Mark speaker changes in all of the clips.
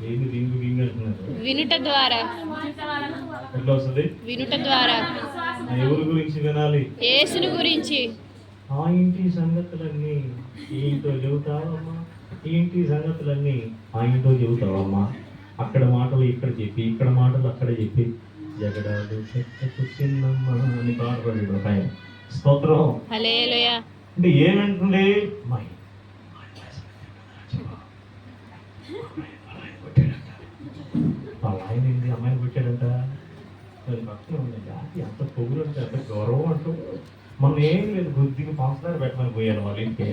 Speaker 1: వినుట ద్వారా. వినుట ద్వారా.
Speaker 2: ఎవరి గురించి వినాలి?
Speaker 1: యేసుని గురించి.
Speaker 2: ఆ ఇంటి సంగతులన్నీ ఏంటో చెబుతావమ్మా? ఈ ఇంటి సంగతులన్నీ? ఆ ఇంటో చెబుతావమ్మా? అక్కడ మాటలు ఇక్కడ చెప్పి ఇక్కడ మాటలు అక్కడ చెప్పి. జగడాలు చిన్నమ్మ అని పాటపడాడు ఒక ఆయన. స్తోత్రం. అంటే ఏమంటుంది మై వాళ్ళ ఆయన ఏంటి అమ్మాయిని కొట్టాడంట. దాని పక్కన ఉంది. జాతి అంత పొగులు అంటే అంత గౌరవం అంటూ మొన్న ఏం లేదు బుద్ధికి పంచదార పెట్టమని పోయాను వాళ్ళ ఇంకే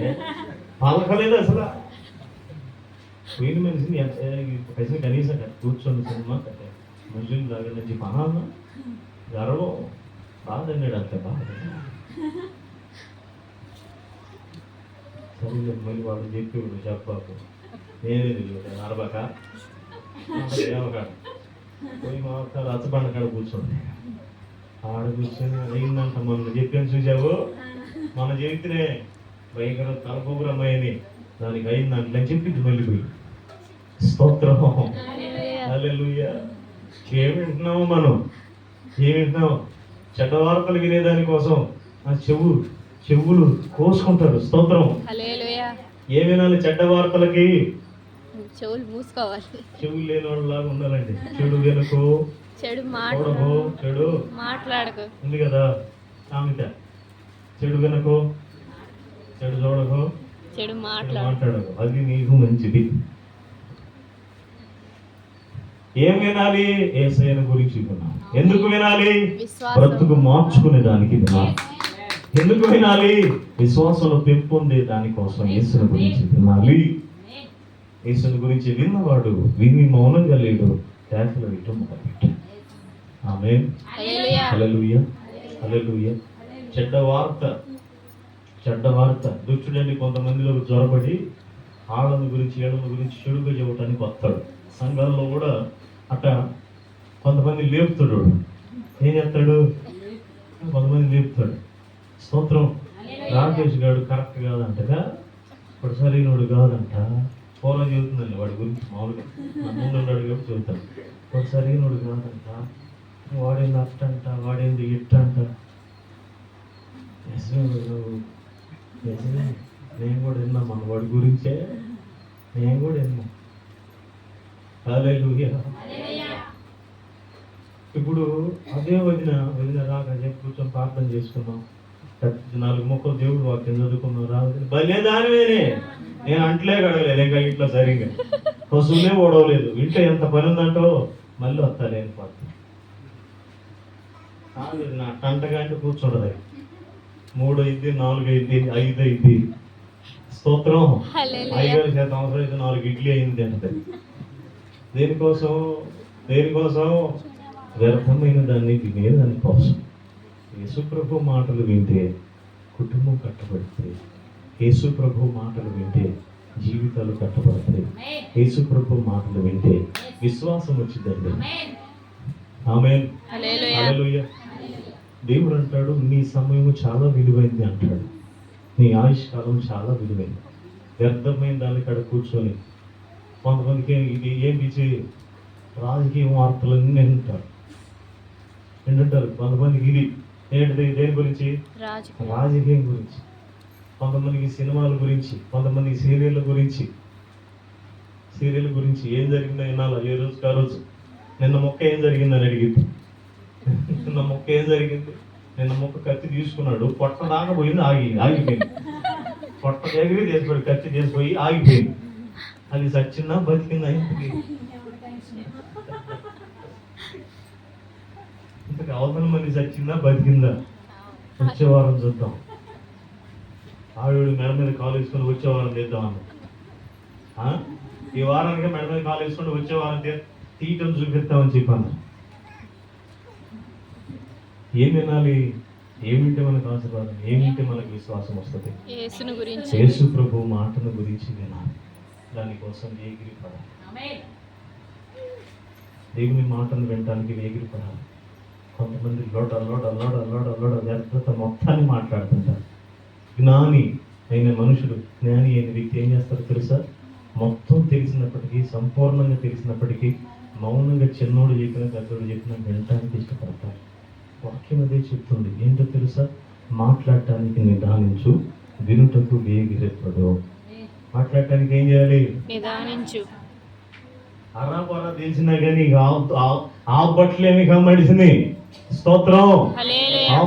Speaker 2: పలకలేదు అసలు. పోయిన మనిషిని పైసలు కనీసం కూర్చొని సినిమా కట్ట. మనుషులు దగ్గర నుంచి పనాన్న. గర్వం. బాధ అన్నాడు అంత బాధ సరే మళ్ళీ వాళ్ళు చెప్పి చెప్పాకు. నేనే తెలియదు. అరబక పోయి మా అక్క రచ్చబండ కాడ కూర్చోండి ఆడ కూర్చొని అయిందంట మొన్న చెప్పాను చూసావు? మన చెబితేనే భయంకర అని దానికి అయిందంట. చెప్పింది మళ్ళీ పోయి. స్తోత్రం. ఏమి వింటున్నాము మనం? ఏమి వింటున్నాం చెడ్డ వార్తలు వినేదాని కోసం ఆ చెవు చెవులు కోసుకుంటారు. స్తోత్రం.
Speaker 1: హలేలుయ
Speaker 2: ఏ వినాలి? చెడ్డ వార్తలకి
Speaker 1: చెవులు మూసుకోవాలి.
Speaker 2: చెవులు లేని వాళ్ళలాగా ఉండాలండి. చెడు వెనుకో.
Speaker 1: చెడు
Speaker 2: చెడు.
Speaker 1: మాట్లాడకు.
Speaker 2: ఉంది కదా సామెత. చెడు వెనుకో. చెడు చూడకో.
Speaker 1: చెడు
Speaker 2: మాట్లాడకు. అది నీకు మంచిది. ఏం వినాలి? ఏసైన గురించి వినాలి ఎందుకు వినాలి? బ్రతుకు మార్చుకునే దానికి వినాలి ఎందుకు వినాలి? విశ్వాసంలో పెంపొందే దానికోసం యేసుని గురించి వినాలి. యేసుని గురించి విన్నవాడు విని మౌనంగా లేడు. కేకలు ఇటు మొదలుపెట్టు ఆమె చెడ్డ వార్త. చెడ్డ వార్త. దుష్టుడని కొంతమందిలో జ్వరపడి ఆళ్ళ గురించి ఏళ్ళ గురించి చెడుగా చెప్పడానికి వస్తాడు. సంఘాల్లో కూడా అట్ట కొంతమంది లేపుతాడు. ఏం చేస్తాడు? కొంతమంది లేపుతాడు. స్తోత్రం. రాకేష్ గారు కరెక్ట్ కాదంటగా? ఇప్పుడు సరైనడు కాదంట. పూర్వం చదువుతుందండి వాడి గురించి మామూలుగా. నా ముందు ఉన్నాడు కాబట్టి చదువుతాను ఒకసారి సరైనడు కాదంట వాడేంది అట్టంట వాడేంది ఇట్ట అంట నిజమే. నేను కూడా విన్నా మన వాడి గురించే. నేను కూడా విన్నా. హల్లెలూయా. ఇప్పుడు అదే వదిన వదిన రాక చెప్పి కూర్చొని ప్రార్థన చేసుకున్నాం నాలుగు మొక్కలు దేవుడు వాక్యం చదువుకున్నాం రా వదిన. భలే దానివేనే. నేను అంటలే కడగలేదు ఇంకా ఇంట్లో సరిగ్గా. పశువులే ఓడవలేదు. ఇంట్లో ఎంత పని ఉందంటో మళ్ళీ వస్తా నేను పాత్ర నా టంటగా అంటే కూర్చుండదు మూడు అయింది నాలుగు అయింది ఐదు అయింది. స్తోత్రం. ఐదు శాతం అవసరం అయితే నాలుగు ఇడ్లీ అయింది అంటే దేనికోసం? దేనికోసం? వ్యర్థమైన దాన్ని తినే దానికోసం యేసుప్రభు మాటలు వింటే కుటుంబం కట్టబడుతుంది యేసుప్రభు మాటలు వింటే జీవితాలు కట్టబడతాయి. యేసుప్రభు మాటలు వింటే విశ్వాసం వచ్చిందండి. ఆమె దేవుడు అంటాడు నీ సమయం చాలా విలువైంది అంటాడు. నీ ఆయుష్ కాలం చాలా విలువైంది. వ్యర్థమైన దాని కాడ కూర్చొని కొంతమందికి ఇది ఏం పిచ్చి రాజకీయ వార్తలన్నీ వింటారు వింటుంటారు కొంతమందికి ఇది ఏంటిది దేని గురించి?
Speaker 1: రాజు
Speaker 2: రాజకీయం గురించి. కొంతమందికి సినిమాల గురించి కొంతమందికి సీరియళ్ళ గురించి. సీరియల్ గురించి ఏం జరిగిందో వినాలా ఏ రోజు ఆ రోజు? నిన్న మొక్క ఏం జరిగిందని అడిగింది. నిన్న మొక్క ఏం జరిగింది? నిన్న మొక్క కత్తి తీసుకున్నాడు పొట్ట దాకా పోయింది ఆగి ఆగిపోయింది. పొట్ట దగ్గర చేసిపోయి కత్తి చేసిపోయి ఆగిపోయింది. అది సచ్చిందా బతికిందా అవతల మంది సచ్చిందా బతికిందా? వచ్చే వారం చూద్దాం. ఆవిడ మెడ మీద కాలు వేసుకొని వచ్చే వారం తీద్దాం అన్న? ఈ వారానికి మెడ మీద కాలు వేసుకొని వచ్చే వారం తీయటం చూపిస్తామని చెప్పాను ఏం వినాలి? ఏమింటే మనకు ఆశీర్వాదం? ఏమింటే మనకు విశ్వాసం వస్తుంది? యేసు ప్రభు మాటను గురించి వినాలి. దానికోసం వేగిరి పడాలి. దేవుని మాటను వినడానికి వేగిరి పడాలి. కొంతమంది లోట లోట లోట లోట లోట వ్యర్థత మొత్తాన్ని మాట్లాడుతుంటారు. జ్ఞాని అయిన మనుషుడు జ్ఞాని అయిన వ్యక్తి ఏం చేస్తారో తెలుసా? మొత్తం తెలిసినప్పటికీ సంపూర్ణంగా తెలిసినప్పటికీ మౌనంగా చిన్నోడు చెప్పిన పెద్దోడు చెప్పిన వినటానికి ఇష్టపడతారు. వాక్యం అదే చెప్తుంది. ఏంటో తెలుసా? మాట్లాడటానికి నిదానించు వినుటకు వేగిరెప్పడు మాట్లాడటానికి ఏం చేయాలి?
Speaker 1: నిదానించు.
Speaker 2: అరా పొర తెలిసినా కానీ ఇక ఆ- స్తోత్రం.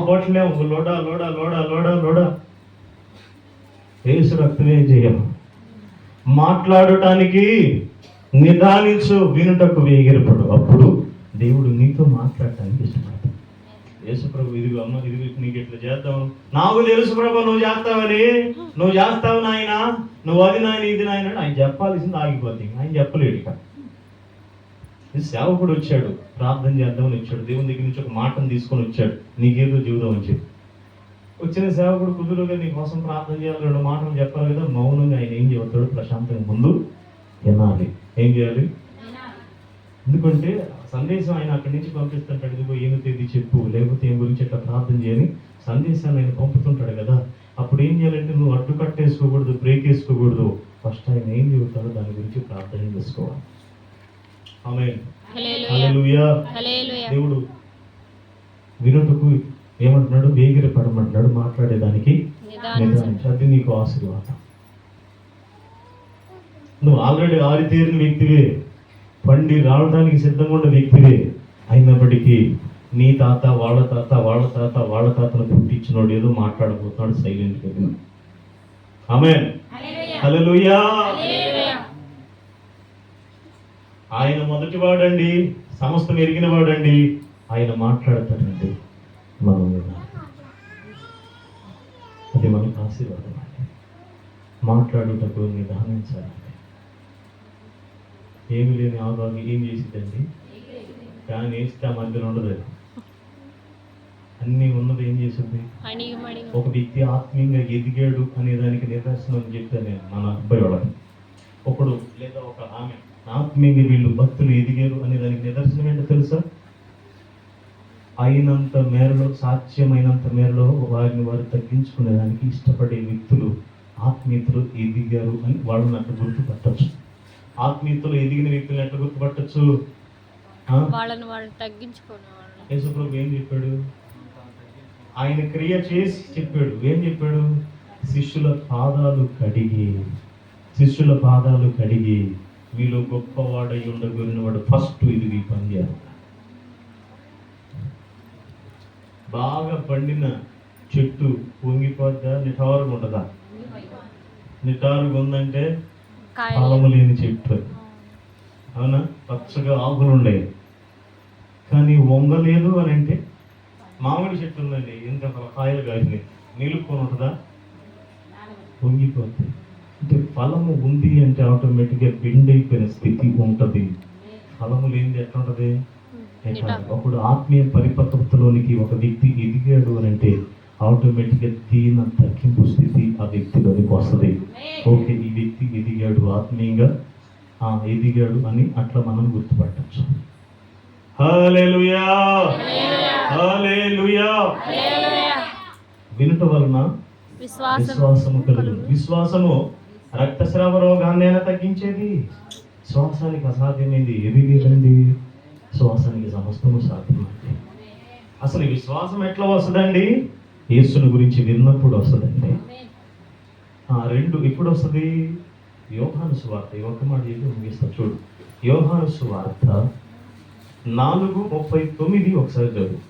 Speaker 2: బట్టలే లోడా లోడా లోడా లోడా లోడా. ఏసు రక్తమే జయం. మాట్లాడటానికి నిదానించు వినుటకు వేగిరపడు. అప్పుడు దేవుడు నీతో మాట్లాడటానికి ఇష్టపడతాడు. యేసు ప్రభు ఇదిగో అమ్మ ఇది నీకు ఇట్లా చేద్దాం? నాకు తెలుసు ప్రభు నువ్వు చేస్తావని. నువ్వు చేస్తావు నాయన. నువ్వు అది నాయన ఇది నాయన ఆయన చెప్పాల్సింది ఆగిపోతుంది ఆయన చెప్పలేడు ఇక. ఈ సేవకుడు వచ్చాడు. ప్రార్థన చేద్దామని వచ్చాడు. దేవుని దగ్గర నుంచి ఒక మాటను తీసుకొని వచ్చాడు. నీకేదో జీవితం అని చెప్పి. వచ్చిన సేవకుడు కుదురుగా నీ కోసం ప్రార్థన చేయాలి రెండు మాటలు చెప్పాలి కదా మౌనంగా ఆయన ఏం చెబుతాడు ప్రశాంతంగా ముందు వినాలి. ఏం చేయాలి? ఎందుకంటే సందేశం ఆయన అక్కడి నుంచి పంపిస్తుంటాడు. ఇదిగో ఏమి తేదీ చెప్పు లేకపోతే ఏం గురించి ఇట్లా ప్రార్థన చేయని సందేశాన్ని ఆయన పంపుతుంటాడు కదా. అప్పుడు ఏం చేయాలంటే నువ్వు అడ్డు కట్టేసుకోకూడదు బ్రేక్ వేసుకోకూడదు. ఫస్ట్ ఆయన ఏం చెబుతాడో దాని గురించి ప్రార్థన చేసుకోవాలి. ఆమె దేవుడు వినుటకు ఏమంటున్నాడు? వేగిరి పడమంటున్నాడు మాట్లాడేదానికి. అది నీకు ఆశీర్వాదం. నువ్వు ఆల్రెడీ ఆరితేరిన వ్యక్తివే. పండి రావడానికి సిద్ధంగా ఉన్న వ్యక్తివే. అయినప్పటికీ నీ తాత వాళ్ళ తాత వాళ్ళ తాత వాళ్ళ తాతను పుట్టించినోడు ఏదో మాట్లాడబోతున్నాడు సైలెంట్గా ఆమె హల్లెలూయా. ఆయన మొదటి వాడండి సమస్తం ఎరిగిన వాడండి. ఆయన మాట్లాడతాడండి. మనం. అది మనకు ఆశీర్వాదం అండి మాట్లాడుటకు నిదానించాలండి ఏమి లేని ఆగాగి ఏం చేసిద్దండి? కానీ వేస్తే ఆ మధ్యలో ఉండదు. అన్నీ ఉన్నది ఏం చేసింది? ఒక వ్యక్తి ఆత్మీయంగా ఎదిగాడు అనే దానికి నిదర్శనం అని చెప్పాను నేను మన అబ్బాయి వాళ్ళకి. ఒకడు లేదా ఒక ఆమె ఆత్మీయంగా వీళ్ళు భక్తులు ఎదిగారు అనే దానికి నిదర్శనం ఏంటో తెలుసా? అయినంత మేరలో సాధ్యమైనంత మేరలో వారిని వారు తగ్గించుకునే దానికి ఇష్టపడే వ్యక్తులు ఆత్మీయతలు ఎదిగారు అని వాళ్ళని అట్లా గుర్తుపట్టచ్చు. ఆత్మీయతలు ఎదిగిన వ్యక్తులను ఎట్లా గుర్తుపట్టచ్చు?
Speaker 1: వాళ్ళని వాళ్ళు
Speaker 2: యేసుప్రభు ఏం చెప్పాడు? ఆయన క్రియ చేసి చెప్పాడు. ఏం చెప్పాడు? శిష్యుల పాదాలు కడిగి శిష్యుల పాదాలు కడిగి. మీలో గొప్పవాడై ఉండగలిగిన వాడు ఫస్ట్ ఇది ఈ పని చేయాలి బాగా పండిన చెట్టు వంగిపోద్దా నిటారుగా ఉండదా? నిటారుగా ఉందంటే ఫలము లేని చెట్టు. అవునా? పచ్చగా ఆకులు ఉండేవి. కానీ వంగలేదు అని అంటే మామిడి చెట్టు ఉందండి. ఎంత కాయలు కాసినాయి. నిలుపుకొని ఉంటుందా? వంగిపోతుంది అంటే ఫలము ఉంది అంటే ఆటోమేటిక్గా బెండ్ అయిపోయిన స్థితి ఉంటుంది. ఫలము లేనిది ఎట్లా ఉంటుంది? ఒకడు ఆత్మీయ పరిపక్వతలోనికి ఒక వ్యక్తి ఎదిగాడు అని అంటే ఆటోమేటిక్గా దీన తగ్గింపు స్థితి ఆ వ్యక్తిలోనికి వస్తుంది. ఓకే ఈ వ్యక్తి ఎదిగాడు ఆత్మీయంగా. ఆ ఎదిగాడు అని అట్లా మనం గుర్తుపట్టచ్చు. వినుట వలన
Speaker 1: విశ్వాసం
Speaker 2: విశ్వాసము కలుగు విశ్వాసము రక్తస్రావ రోగాన్నైనా తగ్గించేది? శ్వాసానికి అసాధ్యమైంది. ఏది లేదండి శ్వాసానికి సమస్తము సాధ్యమైంది. అసలు ఈ విశ్వాసం ఎట్లా వస్తుందండి? యేసుని గురించి విన్నప్పుడు వస్తుందండి. ఆ రెండు ఎప్పుడు వస్తుంది యోహాను సువార్త. ఈ ఒక్క మాట చెప్పి ముగిస్తా. చూడు. యోహాను సువార్త నాలుగు ముప్పై తొమ్మిది ఒకసారి చదువు.